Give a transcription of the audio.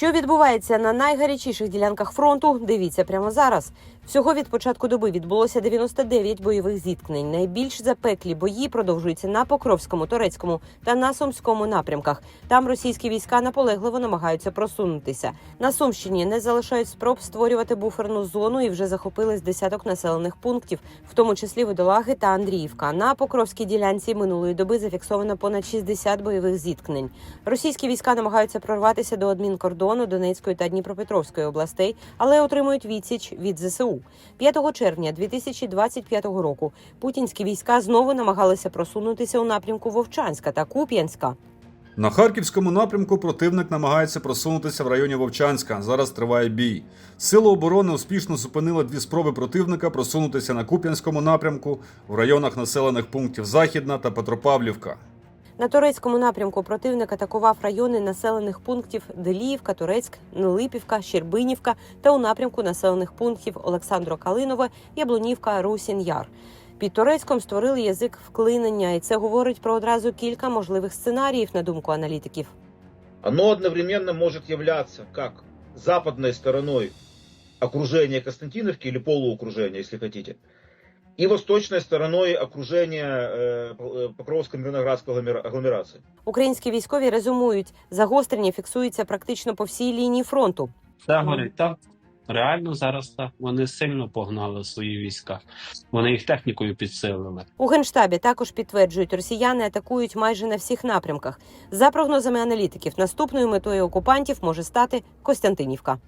Що відбувається на найгарячіших ділянках фронту? Дивіться прямо зараз. Всього від початку доби відбулося 99 бойових зіткнень. Найбільш запеклі бої продовжуються на Покровському, Торецькому та на Сумському напрямках. Там російські війська наполегливо намагаються просунутися. На Сумщині не залишають спроб створювати буферну зону і вже захопили з десяток населених пунктів, в тому числі Водолаги та Андріївка. На Покровській ділянці минулої доби зафіксовано понад 60 бойових зіткнень. Російські війська намагаються прорватися до адмінкордону Донецької та Дніпропетровської областей, але отримують відсіч від ЗСУ. 5 червня 2025 року путінські війська знову намагалися просунутися у напрямку Вовчанська та Куп'янська. На харківському напрямку противник намагається просунутися в районі Вовчанська. Зараз триває бій. Сили оборони успішно зупинили дві спроби противника просунутися на Куп'янському напрямку в районах населених пунктів Західна та Петропавлівка. На турецькому напрямку противник атакував райони населених пунктів Деліївка, Турецьк, Нелипівка, Щербинівка та у напрямку населених пунктів Олександро Калинове, Яблунівка, Русін Яр. Під Турецьком створили язик вклинення, і це говорить про одразу кілька можливих сценаріїв, на думку аналітиків. Оно одновременно может являться как западной стороной окружения Константиновки или полуокружения, если хотите, и восточной стороной окружения э, э, Покровско-Мирноградской агломерации. Українські військові резюмують, загострення фіксується практично по всій лінії фронту. Це горить так. Реально зараз так. Вони сильно погнали свої війська. Вони їх технікою підсилили. У генштабі також підтверджують, росіяни атакують майже на всіх напрямках. За прогнозами аналітиків, наступною метою окупантів може стати Костянтинівка.